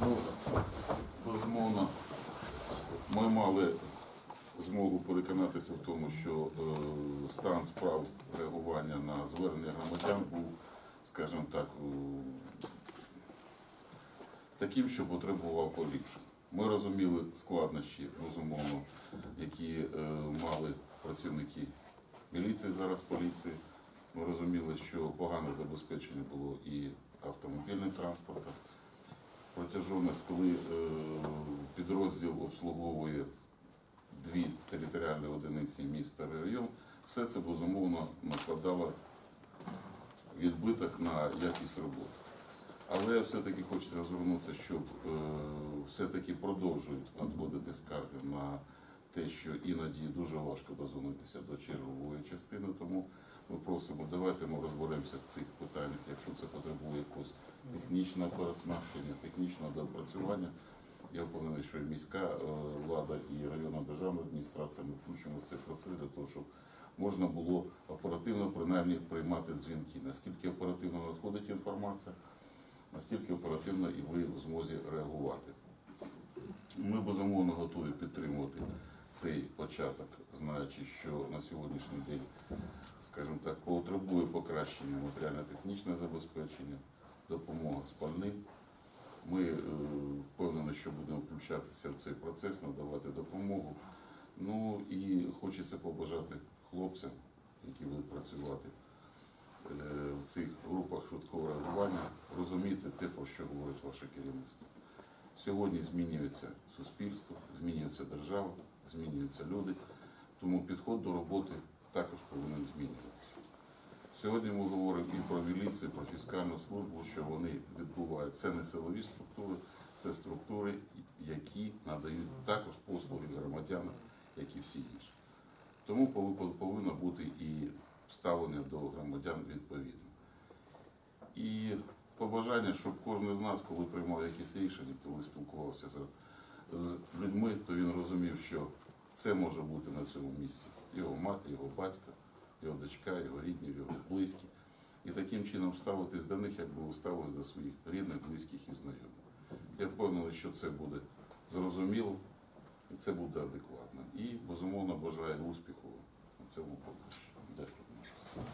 Ну, безумовно, ми мали змогу переконатися в тому, що е, стан справ реагування на звернення громадян був, скажімо так, е, таким, що потребував поліпшень. Ми розуміли складнощі, безумовно, які е, мали працівники міліції зараз поліції. Ми розуміли, що погане забезпечення було і автомобільним транспортом. Протяжність, коли е, підрозділ обслуговує дві територіальні одиниці міста район, все це безумовно накладало відбиток на якість роботи. Але все-таки хочеться звернутися, щоб е, все-таки продовжують надходити скарги на те, що іноді дуже важко дозвонитися до чергової частини. Тому ми просимо, давайте ми розберемося в цих питаннях, якщо це потребує якогось технічного переоснащення, технічного доопрацювання. Я впевнений, що і міська е, влада, і районна державна адміністрація ми включимо в цей процес для того, щоб можна було оперативно принаймні приймати дзвінки. Наскільки оперативно надходить інформація, настільки оперативно і ви в змозі реагувати. Ми безумовно готові підтримувати цей початок, знаючи, що на сьогоднішній день, скажімо так, потребує покращення матеріально-технічне забезпечення, допомога спальним. Ми е, впевнені, що будемо включатися в цей процес, надавати допомогу. Ну і хочеться побажати хлопцям, які будуть працювати е, в цих групах швидкого реагування, розуміти те, про що говорить ваше керівництво. Сьогодні змінюється суспільство, змінюється держава, змінюються люди, тому підход до роботи також повинен змінюватися. Сьогодні ми говоримо і про міліцію, про фіскальну службу, що вони відбувають. Це не силові структури, це структури, які надають також послуги громадянам, як і всі інші. Тому пов- повинно бути і ставлення до громадян відповідно. І побажання, щоб кожен з нас, коли приймав якісь рішення, коли спілкувався з, з людьми, то він розумів, що це може бути на цьому місці. Його мати, його батько, його дочка, його рідні, його близькі. І таким чином ставитись до них, як би ви ставились до своїх рідних, близьких і знайомих. Я впевнений, що це буде зрозуміло і це буде адекватно. І безумовно бажаю успіху на цьому поприщі. Дякую.